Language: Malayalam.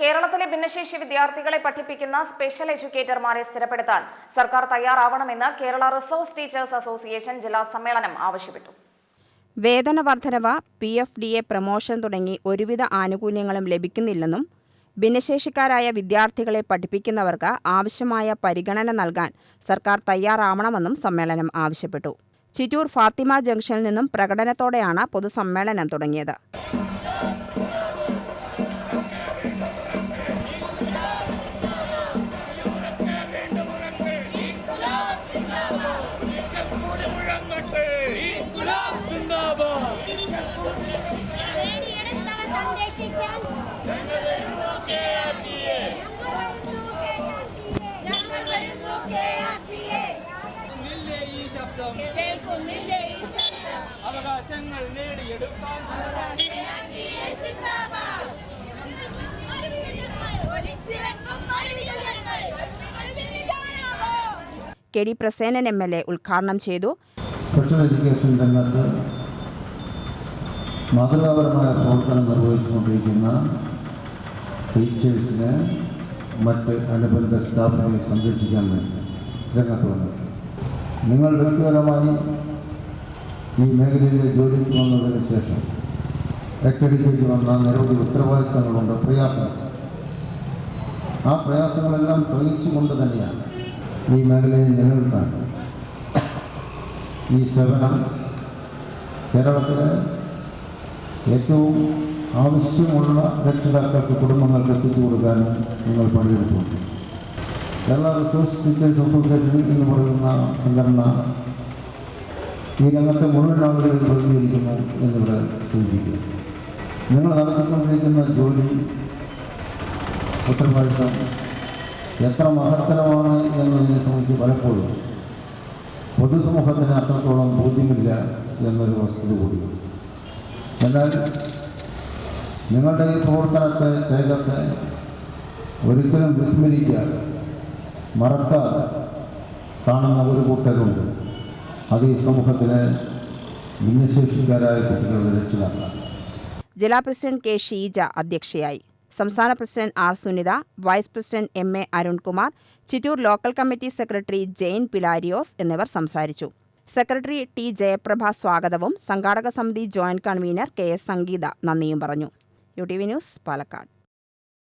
കേരളത്തിലെ ഭിന്നശേഷി വിദ്യാർത്ഥികളെ പഠിപ്പിക്കുന്ന സ്പെഷ്യൽ എഡ്യൂക്കേറ്റർമാരെ സ്ഥിരപ്പെടുത്താൻ സർക്കാർ തയ്യാറാവണമെന്ന് കേരള റിസോഴ്സ് ടീച്ചേഴ്സ് അസോസിയേഷൻ ജില്ലാ സമ്മേളനം ആവശ്യപ്പെട്ടു. വേതന വർധനവ P F D A promotion തുടങ്ങി ഒരുവിധ ആനുകൂല്യങ്ങളും ലഭിക്കുന്നില്ലെന്നും ഭിന്നശേഷിക്കാരായ വിദ്യാർത്ഥികളെ പഠിപ്പിക്കുന്നവർക്ക് ആവശ്യമായ പരിഗണന നൽകാൻ സർക്കാർ തയ്യാറാവണമെന്നും സമ്മേളനം ആവശ്യപ്പെട്ടു. ചിറ്റൂർ ഫാത്തിമ ജംഗ്ഷനിൽ നിന്നും പ്രകടനത്തോടെയാണ് പൊതുസമ്മേളനം തുടങ്ങിയത്. അവകാശങ്ങൾ നേടിയെടുക്കാൻ? K D Prasenan M L A ഉദ്ഘാടനം ചെയ്തു സ്പെഷ്യൽ എഡ്യൂക്കേഷൻ രംഗത്ത് മാതൃകാപരമായ പ്രവർത്തനം നിർവഹിച്ചുകൊണ്ടിരിക്കുന്ന ടീച്ചേഴ്സിനെ മറ്റ് അനുബന്ധ സ്റ്റാഫിനെ സംരക്ഷിക്കാൻ വേണ്ടി രംഗത്ത് വന്നു നിങ്ങൾ വ്യക്തിപരമായി ഈ മേഖലയിലെ ജോലിക്ക് വന്നതിന് ശേഷം അക്കടിക്കേക്ക് വന്ന നിരവധി ഉത്തരവാദിത്തങ്ങളുണ്ട് പ്രയാസങ്ങൾ. ആ പ്രയാസങ്ങളെല്ലാം ശ്രമിച്ചുകൊണ്ട് തന്നെയാണ് ഈ മേഖലയെ നിലനിർത്താൻ ഈ സേവനം കേരളത്തിലെ ഏറ്റവും ആവശ്യമുള്ള രക്ഷിതാക്കൾക്ക് കുടുംബങ്ങൾക്ക് എത്തിച്ചു കൊടുക്കാനും നിങ്ങൾ പണിയെടുത്തുണ്ട് കേരള റിസോഴ്സ് ടീച്ചേഴ്സ് അസോസിയേഷൻ എന്ന് പറയുന്ന സംഘടന ഈ രംഗത്തെ മുഴുവൻ ആളുകളിൽ പ്രതിനിധീകരിക്കുന്നു എന്നിവിടെ സൂചിപ്പിക്കുന്നു. നിങ്ങൾ നടത്തിക്കൊണ്ടിരിക്കുന്ന ജോലി ഉത്തരവാദിത്തം എത്ര മഹത്തരമാണ് എന്നതിനെ സംബന്ധിച്ച് പലപ്പോഴും പൊതുസമൂഹത്തിന് അത്രത്തോളം ബോധ്യമില്ല എന്നൊരു വസ്തുത കൂടിയുണ്ട് എന്നാൽ നിങ്ങളുടെ ഈ പ്രവർത്തനത്തെ തേജത്തെ ഒരിക്കലും വിസ്മരിക്കാതെ മറക്കാതെ കാണുന്ന ഒരു കൂട്ടരുണ്ട്. അത് ഈ സമൂഹത്തിലെ ഭിന്നശേഷിക്കാരായ കുട്ടികളുടെ രക്ഷിതാക്കളാണ്. ജില്ലാ പ്രസിഡന്റ് കെ ഷീജ അധ്യക്ഷയായി. സംസ്ഥാന president R Sunitha vice president M A Arunkumar Chittur local committee secretary Jain Pilarios എന്നിവർ സംസാരിച്ചു. സെക്രട്ടറി ടി ജയപ്രഭ സ്വാഗതവും സംഘാടക സമിതി joint convener K S Sangeetha നന്ദിയും പറഞ്ഞു. U T V news Palakkad.